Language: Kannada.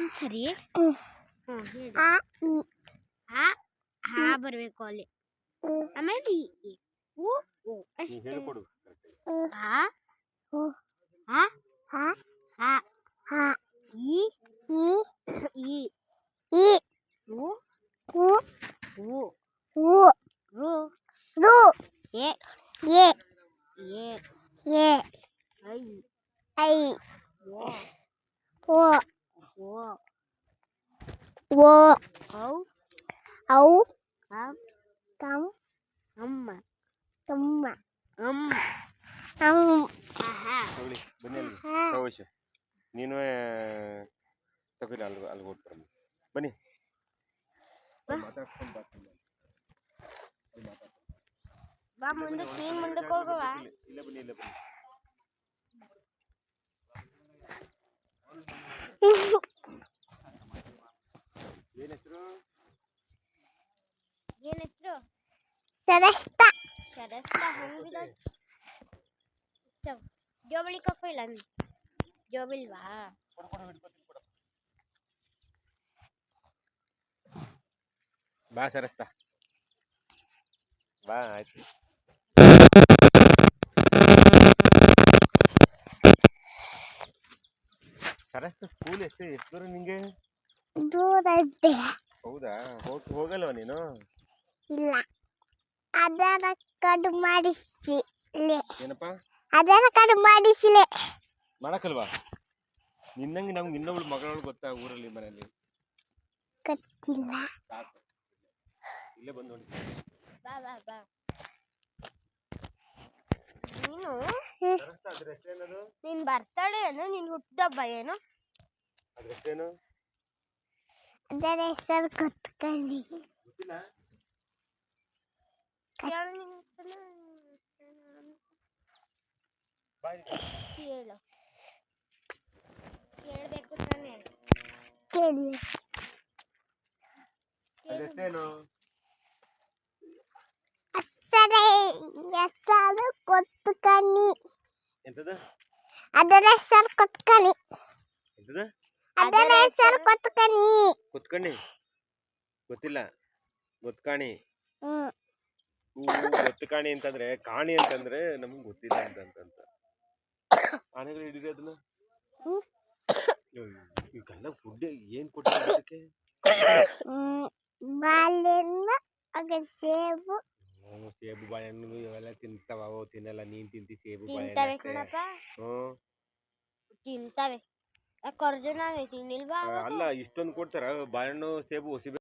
ಒಂದ್ಸರಿ ಹ್ಮ್. ಹ್ಮ್ ಹೇಳಿ ಆ ಇ ಆ ಹಾ ಬರ್ಬೇಕು ಅಲ್ಲಿ ಹ್ಮ್. ಆಮೇಲೆ ಈ ಈ. ಉ ಉ ನೀ ಅಷ್ಟೇ ಹೇಳ್ಕೊಡು ಆ ಉ ಆ ಹ ಆ ಹ ಈ ಇ ಈ ಇ ಉ ಉ ಉ ಉ ರು ರು ಎ ಎ ಎ ಎ ಐ ಐ ಓ ಓ ಓ ಓ ಔ ಔ ಅಂ ಕಂ ಅಮ್ಮ ತಮ್ಮ ಅಮ್ಮ ಅಂ ಆಹಾ ತಗೊಳ್ಳಿ ಬನ್ನಿ ಅಲ್ಲಿ ಹ ಪ್ರವೇಶ ನೀನು ತಗೊಳ್ಳಿ ಅಲ್ಲಿ ಅಲ್ಲಿ ಕೊಟ್ಬಿಡಮ್ಮ ಬನ್ನಿ ಮಾತಾಡ್ಕೊಂಡು ಬರ್ತೀನಿ ಬಾ ಮುಂದಕ್ಕೆ ನೀನ್ ಮುಂದಕ್ಕೆ ಹೋಗವಾ ಇಲ್ಲ ಬನ್ನಿ ಇಲ್ಲ ಬನ್ನಿ ಸರಸ್ತ ಶರಸ್ತ ಹಂಗಿದ ಜೋಬಳಿ ಕಪ್ಪು ಇಲ್ಲ ಜೋಬಿಲ್ವಾ ಕೊಡು ಕೊಡು ಹಿಡ್ಕೊತೀನಿ ಕೊಡು ಬಾ ಸರಸ್ತಾ ಬಾ ಆಯ್ತು ಸರಸ್ತ ಸ್ಕೂಲ್ ಎಷ್ಟು ಎಷ್ಟು ದೂರ ನಿಂಗೆ ದೂರ ಇದೆ ಹೌದಾ ಹೋಗ್ ಹೋಗಲ್ವಾ ನೀನು ಇಲ್ಲ ಅದರ ಕಡು ಮಾಡಿಸಿ ಏನಪ್ಪ? ಅದರ ಕಡು ಮಾಡಿಸಿಲೆ ಮಾಡಕಲ್ವಾ? ನಿನ್ನಂಗೆ ನಮ್ಗೆ ಇನ್ನೊಬ್ಳು ಮಗಳವಳು ಗೊತ್ತಾ ಊರಲ್ಲಿ ಮನೆಯಲ್ಲಿ? ಗೊತ್ತಿಲ್ಲ. ಸಾಕು. ಇಲ್ಲೇ ಬಂದು ನೋಡಿ. ಬಾ ಬಾ ಬಾ. ನೀನು? ಸರಸ್ತಾ ಅದ್ರ ಹೆಸರೇನದು ನಿನ್ ಬರ್ತಡೇ ಏನು? ನಿನ್ ಹುಟ್ಟದಬ್ಬ ಏನು? ಅದ್ರ ಹೆಸರೇನು ಅದರ ಹೆಸರು ಗೊತ್ತಿಲ್ಲ. ಕೇಳು ನಿನ್ ಹೆಸ್ರನ್ನ. ಬಾಯ್ ಕೇಳು ಕೇಳ್ಬೇಕು ತಾನೇ ಕೇಳಿ ಅದ್ರ ಹೆಸರೇನು ಹೆಸರೇ ಹೆಸರು ಕೊತ್ಕನಿ ಎಂತದ ಅದರ ಹೆಸರು ಕೊತ್ಕನಿ ಎಂತದ ಅದರ ಹೆಸರು ಹೂ ಗೊತ್ತಕಾಣಿ ಅಂತಂದ್ರೆ ಕಾಣಿ ಅಂತಂದ್ರೆ ನಮ್ಗೆ ಗೊತ್ತಿಲ್ಲ ಅಂತ ಅಂತಂತ ಆನೆಗಳು ಹಿಡೀರಿ ಅದನ್ನ. ಇವಕ್ಕೆಲ್ಲ ಫುಡ್ ಏನ್ ಕೊಟ್ಟಿದ್ದಾರೆ ಅದಕ್ಕೆ? ಬಾಳೆಹಣ್ಣು ಹಾಗೆ ಸೇಬು. ಹ್ಮ್, ಸೇಬು ಬಾಳೆಹಣ್ಣು ಇವೆಲ್ಲ ತಿಂತಾವ ಅವು ತಿನ್ನಲ್ಲ ನೀನ್ ತಿಂತಿ ಸೇಬು ತಿಂತವೆ ಬಾಳೆಹಣ್ಣು ಕಣಪ್ಪ. ಹ್ಮ್. ತಿಂತವೆ. ಯಾಕೆ ಅರ್ಜುನ ತಿನ್ನಿಲ್ವಾ ಅಲ್ಲ ಇಷ್ಟೊಂದು ಕೊಡ್ತಾರ ಬಾಳೆಹಣ್ಣು ಸೇಬು ಹೊಸಿಬೇಕು